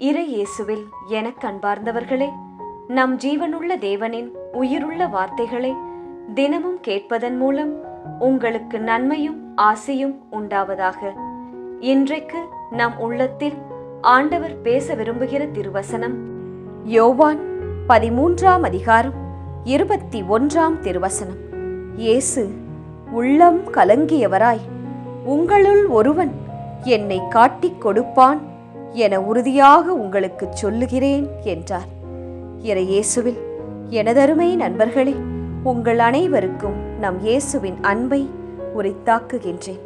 இறை இயேசுவில் எனக் அன்பார்ந்தவர்களே நம் ஜீவனுள்ள தேவனின் உயிருள்ள வார்த்தைகளை தினமும் கேட்பதன் மூலம் உங்களுக்கு நன்மையும் ஆசையும் உண்டாவதாக. இன்றைக்கு நம் உள்ளத்தில் ஆண்டவர் பேச விரும்புகிற திருவசனம் யோவான் பதிமூன்றாம் அதிகாரம் இருபத்தி ஒன்றாம் திருவசனம். இயேசு உள்ளம் கலங்கியவராய் உங்களுள் ஒருவன் என்னை காட்டிக் கொடுப்பான் என உறுதியாக உங்களுக்குச் சொல்லுகிறேன் என்றார். இறை இயேசுவில் எனதருமை நண்பர்களே உங்கள் அனைவருக்கும் நம் இயேசுவின் அன்பை உரித்தாக்குகின்றேன்.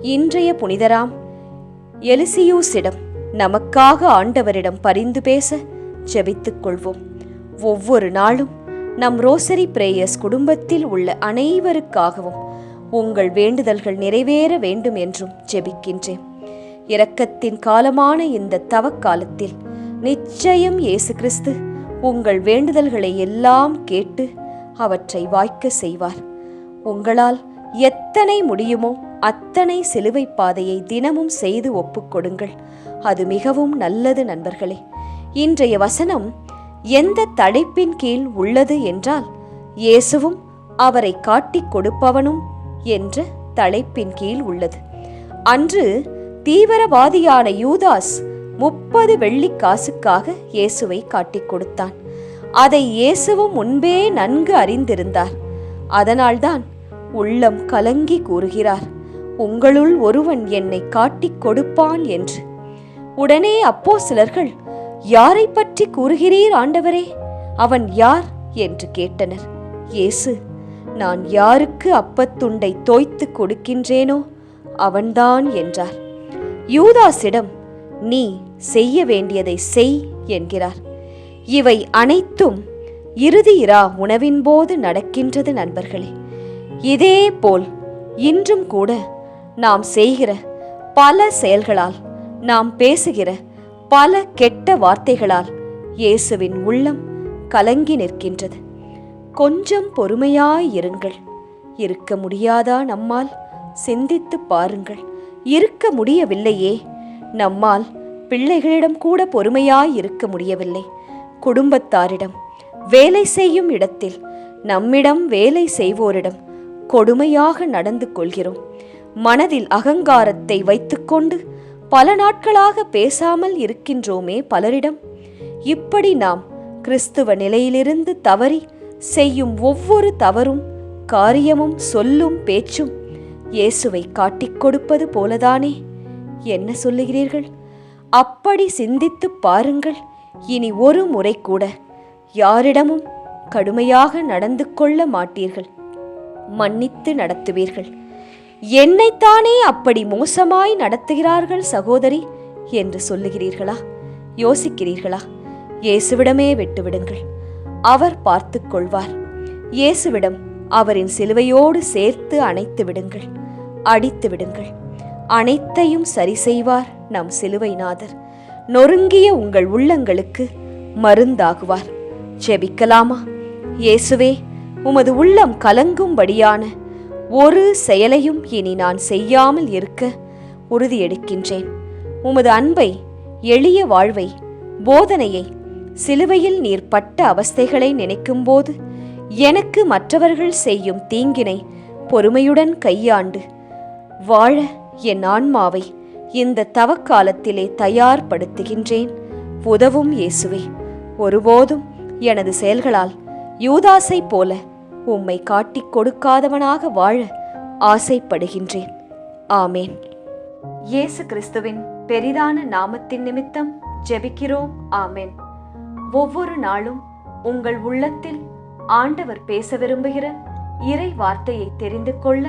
இன்றைய புனிதராம் எலிசியூசிடம் நமக்காக ஆண்டவரிடம் பரிந்து பேச ஜெபித்துக் கொள்வோம். ஒவ்வொரு நாளும் நம் ரோசரி பிரேயர்ஸ் குடும்பத்தில் உள்ள அனைவருக்காகவும் உங்கள் வேண்டுதல்கள் நிறைவேற வேண்டும் என்றும் ஜெபிக்கின்றேன். இரக்கத்தின் காலமான இந்த தவக்காலத்தில் நிச்சயம் இயேசு கிறிஸ்து உங்கள் வேண்டுதல்களை எல்லாம் கேட்டு அவற்றை வாய்க்க செய்வார். உங்களால் எத்தனை முடியுமோ அத்தனை சிலுவை பாதையை தினமும் செய்து ஒப்புக்கொடுங்கள் அது மிகவும் நல்லது நண்பர்களே. இன்றைய வசனம் எந்த தலைப்பின் கீழ் உள்ளது என்றால் இயேசுவும் அவரை காட்டிக் கொடுப்பவனும் என்ற தலைப்பின் கீழ் உள்ளது. அன்று தீவிரவாதியான யூதாஸ் முப்பது வெள்ளிக்காசுக்காக இயேசுவை காட்டிக் கொடுத்தான். அதை இயேசுவும் முன்பே நன்கு அறிந்திருந்தார். அதனால்தான் உள்ளம் கலங்கி கூறுகிறார். உங்களுள் ஒருவன் என்னை காட்டிக் கொடுப்பான் என்று. உடனே அப்போ சிலர்கள் யாரை பற்றி கூறுகிறீர் ஆண்டவரே? அவன் யார்? என்று கேட்டனர். இயேசு நான் யாருக்கு அப்பத்துண்டை தோய்த்து கொடுக்கின்றேனோ அவன்தான் என்றார். யூதாசிடம் நீ செய்ய வேண்டியதை செய் என்கிறார். இவை அனைத்தும் இறுதி இரா உணவின் போது நடக்கின்றது நண்பர்களே. இதே போல் இன்றும் கூட நாம் செய்கிற பல செயல்களால் நாம் பேசுகிற பல கெட்ட வார்த்தைகளால் இயேசுவின் உள்ளம் கலங்கி நிற்கின்றது. கொஞ்சம் பொறுமையாயிருங்கள் இருக்க முடியாதா நம்மால்? சிந்தித்து பாருங்கள். இருக்க முடியவில்லையே. நம்மால் பிள்ளைகளிடம் கூட பொறுமையாய் இருக்க முடியவில்லை. குடும்பத்தாரிடம் வேலை செய்யும் இடத்தில் நம்மிடம் வேலை செய்வோரிடம் கொடுமையாக நடந்து கொள்கிறோம். மனதில் அகங்காரத்தை வைத்துக்கொண்டு பல நாட்களாக பேசாமல் இருக்கின்றோமே பலரிடம். இப்படி நாம் கிறிஸ்துவ நிலையிலிருந்து தவறி செய்யும் ஒவ்வொரு தவறும் காரியமும் சொல்லும் பேச்சும் இயேசுவை காட்டிக் கொடுப்பது போலதானே? என்ன சொல்லுகிறீர்கள்? அப்படி சிந்தித்துப் பாருங்கள். இனி ஒரு முறை கூட யாரிடமும் கடுமையாக நடந்து கொள்ள மாட்டீர்கள். மன்னித்து நடத்துவீர்கள். என்னைத்தானே அப்படி மோசமாய் நடத்துகிறார்கள் சகோதரி என்று சொல்லுகிறீர்களா? யோசிக்கிறீர்களா? இயேசுவிடமே விட்டுவிடுங்கள். அவர் பார்த்து கொள்வார். இயேசுவிடம் அவரின் சிலுவையோடு சேர்த்து அணைத்து விடுங்கள் அடித்து விடுங்கள். அனைத்தையும் சரி செய்வார் நம் சிலுவைநாதர். நொறுங்கிய உங்கள் உள்ளங்களுக்கு மருந்தாகுவார். ஜெபிக்கலாமா? இயேசுவே உமது உள்ளம் கலங்கும்படியான ஒரு செயலையும் இனி நான் செய்யாமல் இருக்க உறுதியெடுக்கின்றேன். உமது அன்பை எளிய வாழ்வை போதனையை சிலுவையில் நீர் பட்ட அவஸ்தைகளை நினைக்கும்போது எனக்கு மற்றவர்கள் செய்யும் தீங்கினை பொறுமையுடன் கையாண்டு வாழ என் ஆன்மாவை இந்த தவக்காலத்திலே தயார்படுத்துகின்றேன். உதவும் இயேசுவே ஒருபோதும் எனது செயல்களால் யூதாசை போல உம்மை காட்டிக் கொடுக்காதவனாக வாழ ஆசைப்படுகின்றேன். ஆமேன். இயேசு கிறிஸ்துவின் பெரிதான நாமத்தின் நிமித்தம் ஜெபிக்கிறோம். ஆமேன். ஒவ்வொரு நாளும் உங்கள் உள்ளத்தில் ஆண்டவர் பேச விரும்புகிற இறை வார்த்தையை தெரிந்து கொள்ள